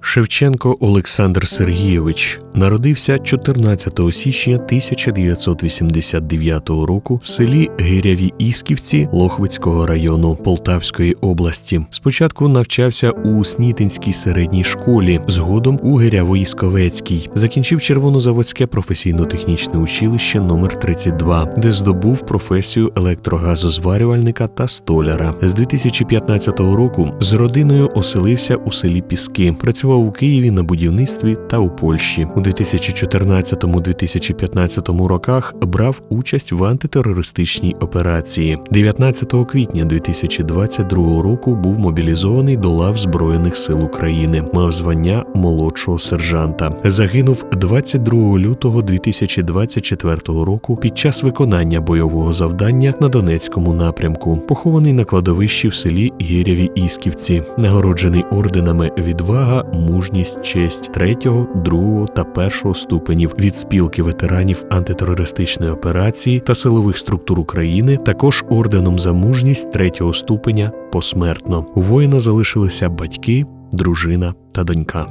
Шевченко Олександр Сергійович народився 14 січня 1989 року в селі Гиряві Ісківці Лохвицького району Полтавської області. Спочатку навчався у Снітинській середній школі, згодом у Гиряво-Ісковецькій. Закінчив Червонозаводське професійно-технічне училище номер 32 де здобув професію електрогазозварювальника та столяра. З 2015 року з родиною оселився у селі Піски. Працював у Києві на будівництві та у Польщі. У 2014-2015 роках брав участь в антитерористичній операції. 19 квітня 2022 року був мобілізований до лав Збройних сил України. Мав звання молодшого сержанта. Загинув 22 лютого 2024 року під час виконання бойового завдання на Донецькому напрямку. Похований на кладовищі в селі Гіряві Ісківці, нагороджений орденами відвага, мужність, честь третього, другого та першого ступенів від спілки ветеранів антитерористичної операції та силових структур України, також орденом за мужність третього ступеня посмертно. У воїна залишилися батьки, дружина та донька.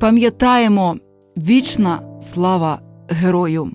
Пам'ятаємо вічна слава герою.